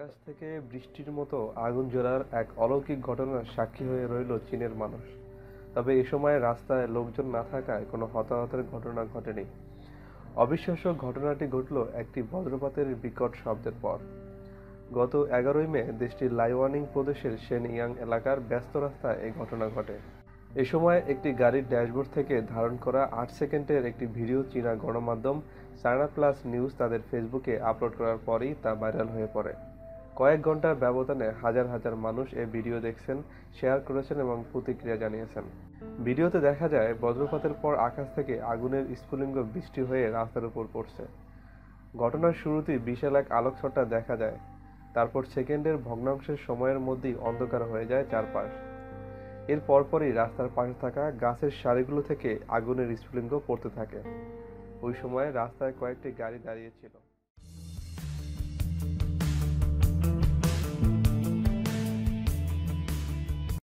আকাশ থেকে বৃষ্টির মতো আগুন জ্বলার এক অলৌকিক ঘটনার সাক্ষী হয়ে রইল চীনের মানুষ। তবে এ সময় রাস্তায় লোকজন না থাকায় কোনো হতাহতের ঘটনা ঘটেনি। অবিশ্বাস্য ঘটনাটি ঘটল একটি বজ্রপাতের বিকট শব্দের পর। গত এগারোই মে দেশটির লাইওয়ানিং প্রদেশের সেন ইয়াং এলাকার ব্যস্ত রাস্তায় এই ঘটনা ঘটে। এ সময় একটি গাড়ির ড্যাশবোর্ড থেকে ধারণ করা আট সেকেন্ডের একটি ভিডিও চীনা গণমাধ্যম চায়না প্লাস নিউজ তাদের ফেসবুকে আপলোড করার পরেই তা ভাইরাল হয়ে পড়ে। কয়েক ঘণ্টার ব্যবধানে হাজার হাজার মানুষ এই ভিডিও দেখছেন, শেয়ার করেছেন এবং প্রতিক্রিয়া জানিয়েছেন। ভিডিওতে দেখা যায়, বজ্রপাতের পর আকাশ থেকে আগুনের স্ফুলিঙ্গ বৃষ্টি হয়ে রাস্তার উপর পড়ছে। ঘটনার শুরুতেই বিশাল এক আলোকছটা দেখা যায়। তারপর সেকেন্ডের ভগ্নাংশের সময়ের মধ্যেই অন্ধকার হয়ে যায় চারপাশ। এর পরপরই রাস্তার পাশে থাকা গাছের সারিগুলো থেকে আগুনের স্ফুলিঙ্গ পড়তে থাকে। ওই সময় রাস্তায় কয়েকটি গাড়ি দাঁড়িয়ে ছিল।